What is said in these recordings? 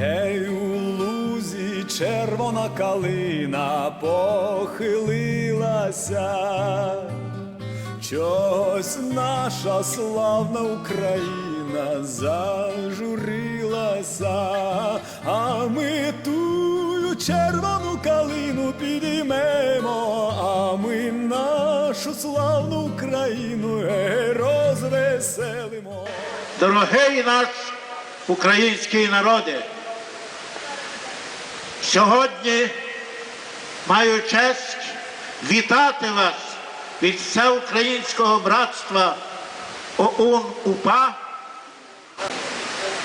Гей, у лузі червона калина похилилася, чогось наша славна Україна зажурилася, а ми тую червону калину підіймемо, а ми нашу славну Україну розвеселимо. Дорогий наш український народи, сьогодні маю честь вітати вас від всеукраїнського братства ОУН УПА.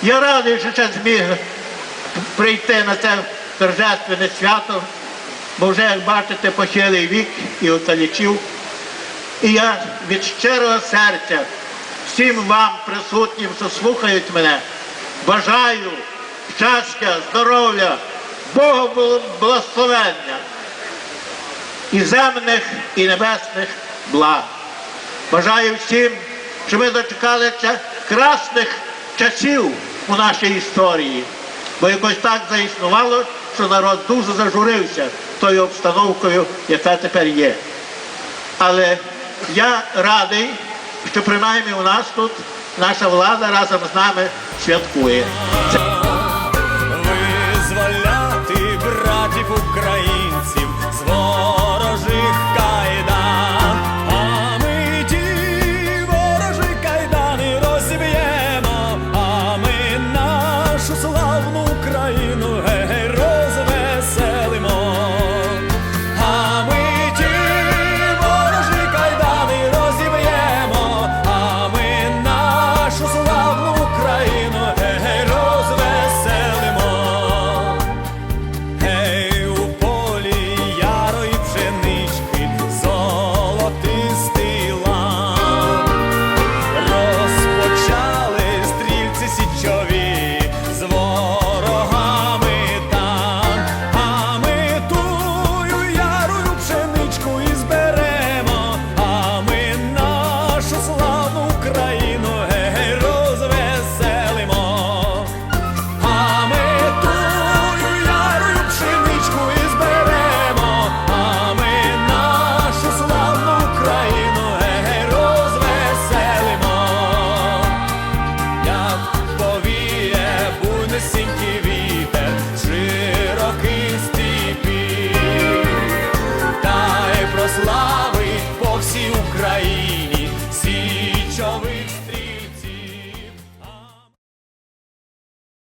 Я радий, що ще зміг прийти на це торжественне свято, бо вже, як бачите, похилий вік і оталічів. І я від щирого серця всім вам, присутнім, що слухають мене, бажаю щастя, здоров'я, Бога благословення і земних, і небесних благ. Бажаю всім, щоб ми дочекали красних часів у нашій історії, бо якось так заіснувало, що народ дуже зажурився тою обстановкою, яка тепер є. Але я радий, що принаймні у нас тут наша влада разом з нами святкує.